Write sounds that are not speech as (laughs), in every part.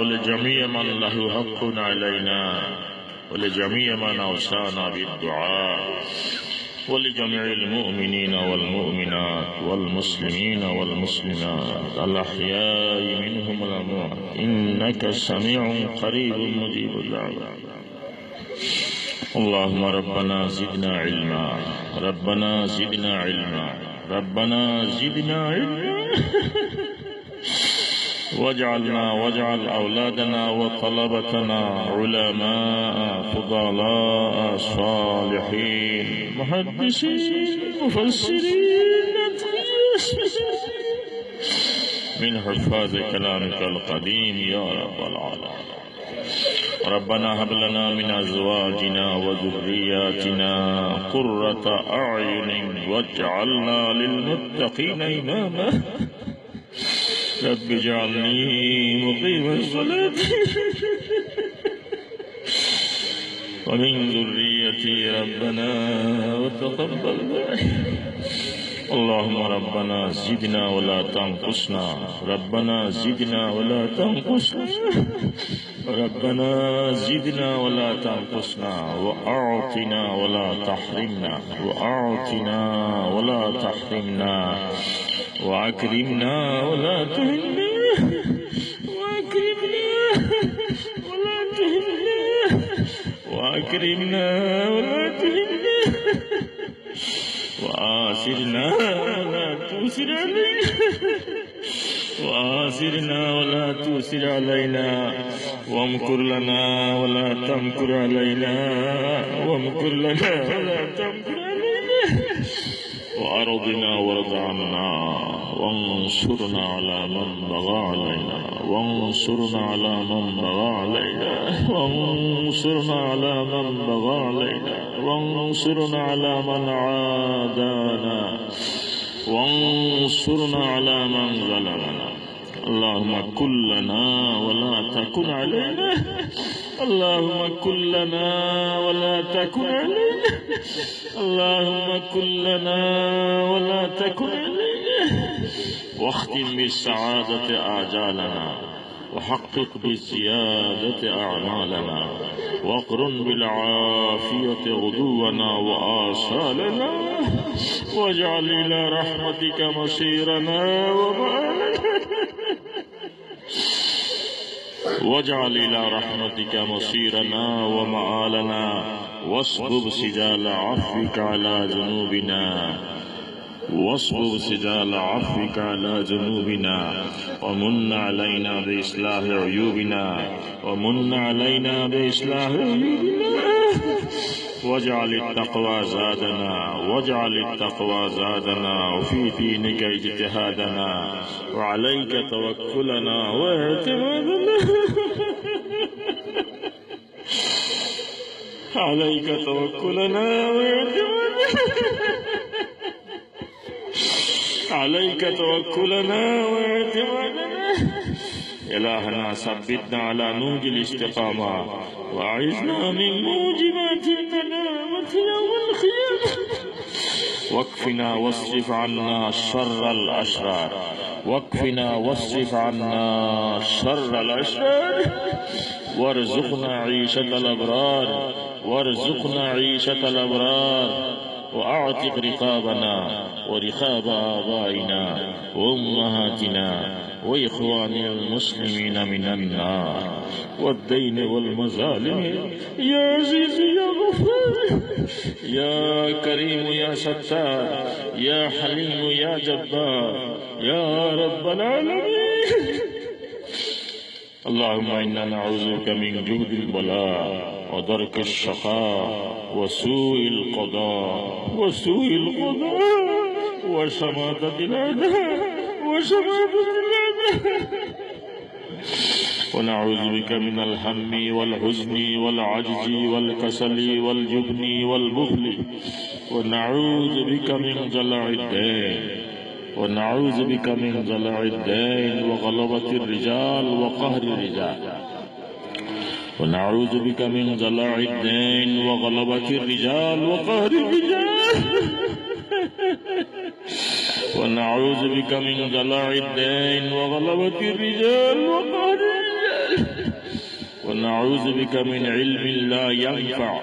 ولجميع من له حق علينا ولجميع من أوصانا بالدعاء ولجميع المؤمنين والمؤمنات والمسلمين والمسلمات الأحياء منهم والأموات إنك سميع قريب مجيب الدعوات اللهم ربنا زدنا علما ربنا زدنا علما ربنا زدنا علما. (laughs) واجعلنا واجعل أولادنا وطلبتنا علماء فضلاء صالحين. محدثين مفسرين من حفاظ كلامك القديم يا رب العالمين. ربنا هب لنا من أزواجنا وذرياتنا قرة أعين واجعلنا للمتقين إماما. رب اجعلني مقيم الصلاة. ومن ذريتي ربنا وتقبل اللهم ربنا زدنا ولا تنقصنا. ربنا زدنا ولا تنقصنا. ربنا زدنا ولا تنقصنا. وأعطنا ولا تحرمنا. وأعطنا ولا تحرمنا. وأكرمنا ولا تهنا وأكرمنا ولا تهنا وأكرمنا ولا تهنا وآسرنا ولا تؤسر علينا وآسرنا ولا تؤسر علينا وامكر لنا ولا تمكر علينا وامكر لنا ولا تمكر علينا وأرضنا وارض عنا وانصرنا على من بغى علينا وانصرنا على من بغى علينا وانصرنا على من بغى علينا وانصرنا على من عادانا وانصرنا على من ظلمنا. اللهم كن لنا ولا تكن علينا اللهم كن لنا ولا تكن علينا اللهم كن لنا ولا تكن علينا واختم بالسعادة آجالنا وحقق بالزيادة أعمالنا وأقرن بالعافية غدونا وآصالنا واجعل إلى رحمتك مصيرنا ومآلنا واجعل إلى رحمتك مصيرنا ومآلنا واصبب سجال عفوك على ذنوبنا واصبب سجال عفوك على ذنوبنا ومن علينا بإصلاح عيوبنا. ومن علينا بإصلاح عيوبنا. واجعل التقوى زادنا. واجعل التقوى زادنا. وفي دينك اجتهادنا. وعليك توكلنا واعتمادنا عليك توكلنا عليك توكلنا واعتمادنا إلهنا ثبتنا على نوج الاستقامة. وأعذنا من موجبات الندامة يوم القيامة. واكفنا واصرف عنا شر الأشرار. واكفنا واصرف عنا شر الأشرار. وارزقنا عيشة الأبرار. وارزقنا عيشة الأبرار وأعتق رقابنا ورقاب آبائنا وأمهاتنا وإخواننا المسلمين من النار. والدين والمظالم، يا عزيز، يا غفار، يا كريم، يا ستار، يا حليم، يا جبار، يا رب العالمين. اللهم إنا نعوذ بك من جود البلاء ودرك الشقاء وسوء القضاء وسوء القضاء وشماتة الأعداء وشماتة الأعداء ونعوذ بك من الهم والحزن والعجز والكسل والجبن والبخل. ونعوذ بك من جلع الدين. ونعوذ بك من جلع الدين وغلبة الرجال وقهر الرجال. ونعوذ بك من جلع الدين وغلبة الرجال وقهر الرجال. ونعوذ بك من جلع الدين وغلبة الرجال وقهر الرجال. ونعوذ بك من علم لا ينفع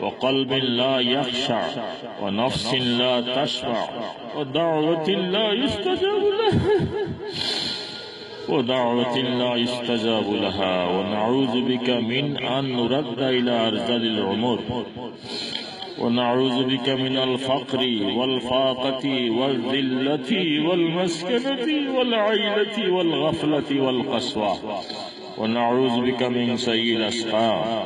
وقلب لا يخشع ونفس لا تشفع ودعوة لا يستجاب لها. ودعوة لا يستجاب لها ونعوذ بك من أن نرد إلى أرذل العمر. ونعوذ بك من الفقر والفاقة والذلة والمسكنة والعيلة والغفلة والقسوة. ونعوذ بك من سيء الأسقام.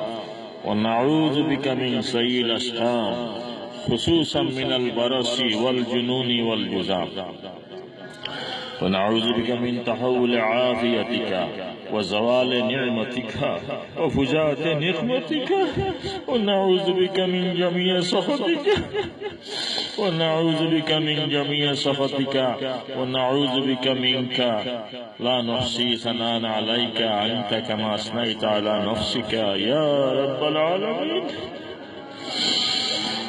ونعوذ بك من سيء الأسقام خصوصا من البرص والجنون والجذام ونعوذ بك من تحول عافيتك وزوال نعمتك وفجاءة نقمتك ونعوذ بك من جميع سخطك ونعوذ بك من جميع سخطك ونعوذ بك منك. لا نحصي ثناء عليك أنت كما أثنيت على نفسك. يا رب العالمين.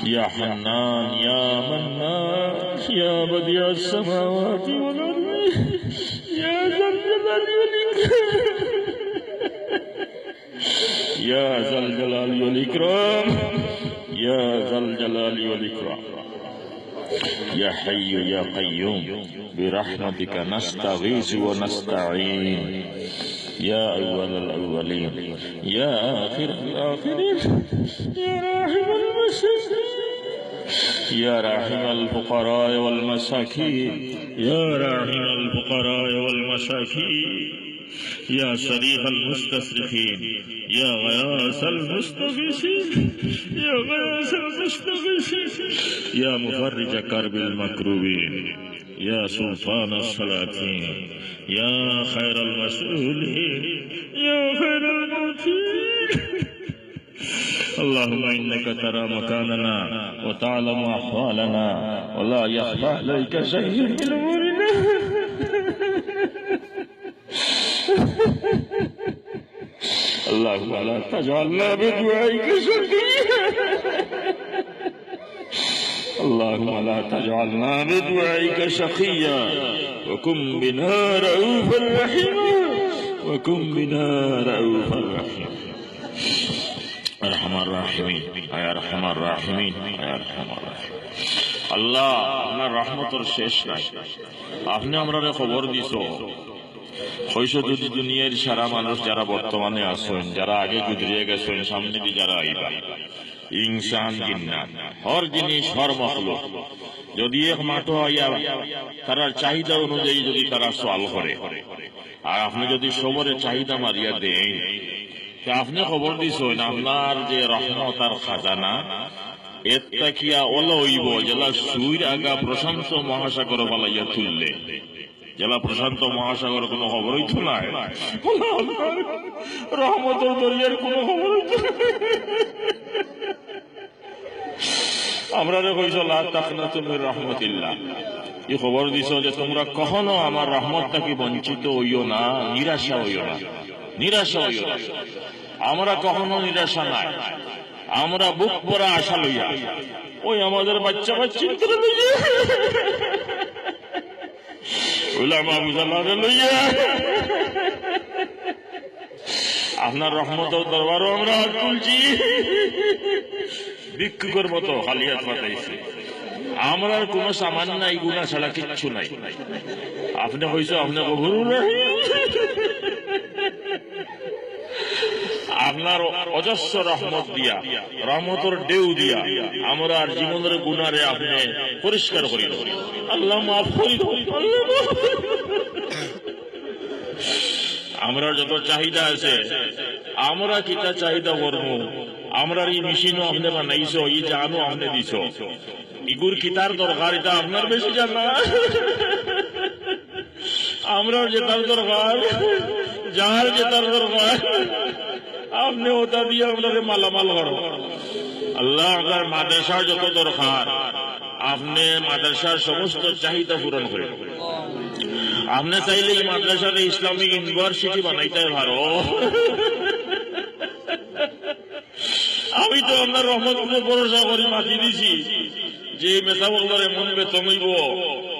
يا حنان يا منان. يا بديع السماوات والأرض. يا ذا الجلال والإكرام. يا ذا الجلال والإكرام. يا ذا الجلال والإكرام. يا حي يا قيوم برحمتك نستغيث ونستعين. يا أول الأولين يا آخر الآخرين. يا راحم المساكين يا راحم الفقراء والمساكين. يا راحم الفقراء والمساكين. يا صريخ المستصرخين. يا غياث المستغيثين. يا غياث المستغيثين. يا مفرج كرب المكروبين. يا سلطان السلاطين. يا خير المسؤولين. يا خير الموتين اللهم إنك ترى مكاننا وتعلم أحوالنا ولا يخفى عليك شيء من أمورنا. اللهم لا تجعلنا بدعائك شقيا. اللهم لا تجعلنا بدعائك شقيا. وكن بنا رؤوفا رحيما. وكن بنا رؤوفا رحيما. আল্লাহ আপনার রহমতর শেষ নাই আপনি আমরা খবর দিছ। হইস যদি দুনিয়ার সারা মানুষ যারা বর্তমানে আছেন, যারা আগে গুজরিয়ে গেছেন, সামনে দিয়ে যারা আইবা। ইনসান হর জিনিস, হর মখলুক। যদি এক আইয়া তারার চাহিদা অনুযায়ী যদি তারা সওয়াল করে, আর আপনি যদি সবরে চাহিদা মারিয়া দেন আপনি খবর দিছেন আপনার যে রহমত আর খাজানা এত্তা কিয়া ওলা হইব জেলা সুইর আগা প্রশান্ত মহাসাগর বালাইয়া তুললে জেলা প্রশান্ত মহাসাগর কোনো খবরই তো নাই রহমতের দরিয়ার কোনো খবরই তো আমরা রে কইছ লা তাকনা তুমি রহমতিল্লাহ এই খবর দিছ যে তোমরা কখনো আমার রহমত থাকি বঞ্চিত হইও না নিরাশা হইও না নিরাশা হইও আমরা কখনো নিরাশা নাই। আমরা বুক পরা আশা লইয়া। ওই আমাদের বাচ্চা বাচ্চি আপনার রহমত দরবারও আমরা হাত তুলছি। ভিক্ষুকের মতো খালি হাত পাঠাইছে আমার আর কোনো সামান নাই গুণা ছাড়া কিচ্ছু নাই। আপনি হয়েছে আপনি গভরু আপনার অজস্র রহমত দিয়া, রহমতর ঢেউ দিয়া আমরা আর জীবনের গুণারে আপনি পরিষ্কার করি আল্লাহ মাফ করি। আমরা যত চাহিদা আছে, আমরা কিতা চাহিদা করব আমরা এই মেশিনও আপনি বানাইছো, এই জানো আপনি দিছ। ইগুর কিতার দরকার, এটা আপনার বেশি জানা। আমরাও যেতার দরকার, যাহার যেতার দরকার। আপনি ওটা দিয়ে আপনাকে মালামাল করো। আল্লাহ আপনার মাদ্রাসার যত দরকার, আপনি মাদ্রাসার সমস্ত চাহিদা পূরণ করে আপনি চাইলে এই মাদ্রাসার ইসলামিক ইউনিভার্সিটি বানাইতে পারো। আমি তো আপনার রহমত ভরসা করে মাতি দিছি যে মেসা বলদার এমন বেতন হইব,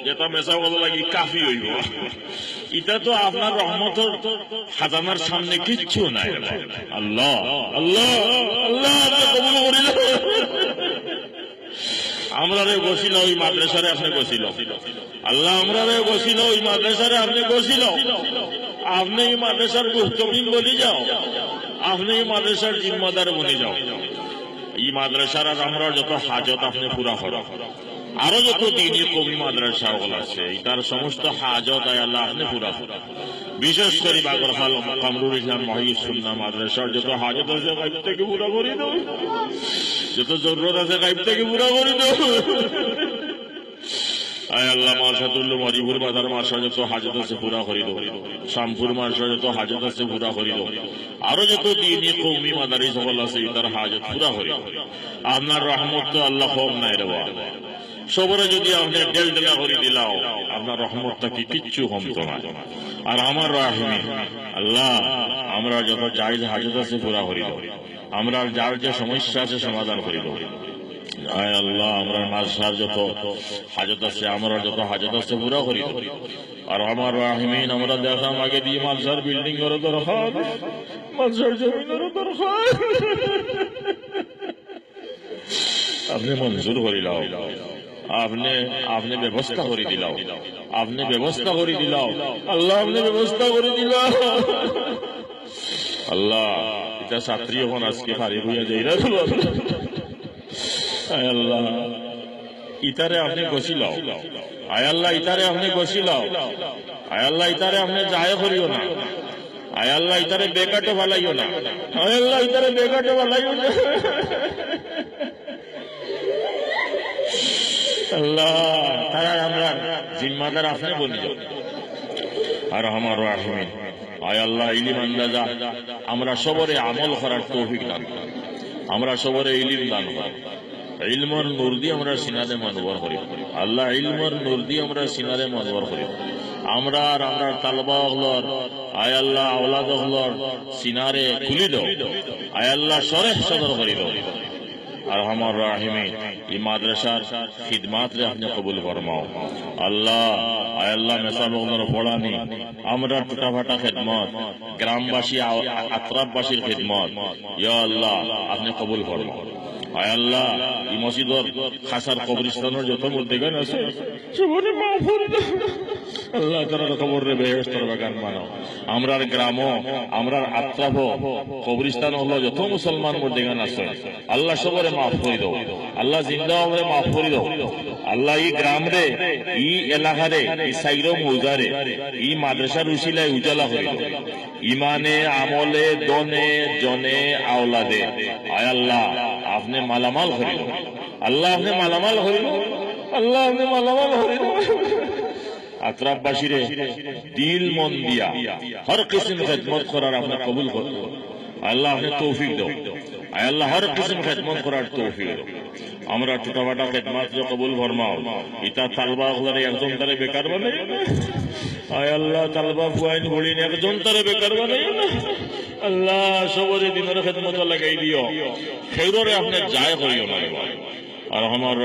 যেটা মেসা বলদার লাগি কাফি হইব। এটা তো আপনার রহমতের খাজানার সামনে কিচ্ছু নাই। আল্লাহ আল্লাহ আল্লাহ কবুল করিল আমরা রে বসিল, ওই মাদ্রাসারে আপনি বসিল। আল্লাহ, আমরা রে বসিল, ওই মাদ্রাসারে আপনি বসিল। আপনি এই মাদ্রাসার গুরুত্বহীন বলি যাও। আপনি এই মাদ্রাসার জিম্মাদার বনে যাও। এই মাদ্রাসার আমরা যত হাজত আপনি পুরা করো। আরও যত দিনই কবি মাদ্রাসা ওগুলো আছে তার সমস্ত হাজত আয় আল্লাহ আপনি পুরা বিশেষ করে বাগরখাল কামরুল ইসলাম মহিউস মাদ্রাসার যত হাজত আছে গাইব থেকে পুরা করে দাও। যত জরুরত আছে গাইব থেকে পুরা করে দাও। আয় আল্লাহ মার্শাদুল্ল মরিপুর বাজার মার্শা যত হাজত আছে পুরা শামপুর মার্শা যত হাজত আছে পুরা করি দো আরও যত দিনই কৌমি মাদারি সকল আছে তার হাজত পুরা আপনার রহমত তো আল্লাহ কম নাই রে। সবরে যদি আপনি ডেল ডেলা করে দিলাও, আপনার রহমতটা কি কিচ্ছু কমতো না। আর আমার রাহিমি, আল্লাহ, আমরা যত জায়জ হাজত আছে পুরা করি দাও আমরা যার যে সমস্যা আছে সমাধান করি দাও আয় আল্লাহ, আমরা মাঝার যত হাজত আছে, আমরা যত হাজত আছে পুরা করি আর আমার রাহিমিন আমরা দেখাম আগে দিয়ে মাঝার বিল্ডিং এর দরকার মাঝার জমিনের দরকার। আপনি মঞ্জুর করে দাও আপনি আপনি ব্যবস্থা করে দিলাও আপনি ব্যবস্থা করে দিলাও আল্লাহ আপনি ব্যবস্থা করে দিলাও আল্লাহ এটা ছাত্রী এখন আজকে ফারি হইয়া যাই না আল্লাহ ইতারে আপনি গছিলাও আয় আল্লাহ ইতারে আপনি গছিলাও আয় আল্লাহ ইতারে আপনি যায় করিও না আয় আল্লাহ ইতারে বেকাটে ভালাইও না আয় আল্লাহ ইতারে বেকাটে ভালাইও না আমরা সবরে আমল করার তৌফিক দান। আমরা সবরে ইলিম দান করি। ইলমর নূর দিয়ে আমরা সিনারে মানবর করি। আল্লাহ, ইলমর নূর দিয়ে আমরা সিনারে মানবর করি। আমরা আর আমরা তালবা হলর, আয় আল্লাহ, আওলাদ হলর, সিনারে খুলি দাও। আয় আল্লাহ সদর করি দাও। আর আমার রাহিমে এই মাদ্রাসার খিদমাত রে আপনি কবুল ফরমাও। আল্লাহ, আয় আল্লাহ মেসা বগনার পড়ানি আমরা টুটা ফাটা খেদমত, গ্রামবাসী আত্রাববাসীর খেদমত, ইয়া আল্লাহ, আপনি কবুল ফরমাও। আয় আল্লাহ, এই মসজিদর খাসার কবরিস্তানের যত মধ্যেগান আছে সবরে মাফুর ই উজালা ইমানে আমলে, দনে, জনে, আওলাদে। আয় আল্লাহ, আপনি মালামাল দাও আল্লাহ আপনি মালামাল দাও আল্লাহ আপনি মালামাল দাও আত্রাববাসীরে দিল মন দিয়া হর কিসিম খেদমত করার আপনি কবুল করুন আল্লাহ আপনি তৌফিক দাও। আল্লাহ, হর কিসিম খেদমত করার তৌফিক দাও। আমরা ছোটখাটো খেদমত কবুল ফরমাও, ইতা তালবা হলারে একজন তারে বেকার বানাই আয় আল্লাহ, তালবা ফুয়াইন বলিন একজন তারে বেকার বানাই আল্লাহ, সবরে দিনের খেদমত লাগাই দিও। খেউরে আপনি যায় করিও না।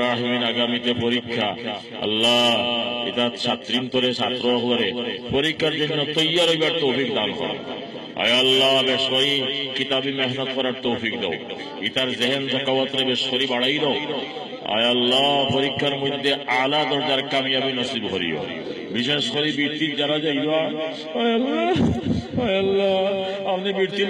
রাহমিন আগামীতে পরীক্ষা। আল্লাহ এটা ছাত্রীন ছাত্র করে পরীক্ষার জন্য তৈয়ার হইবার দান বাড়াই পরীক্ষার মধ্যে আলা দরজার কামিয়াবি নসিব করিও। বিশেষ করে বৃত্তির যারা আয় আল্লাহ আপনি বৃত্তির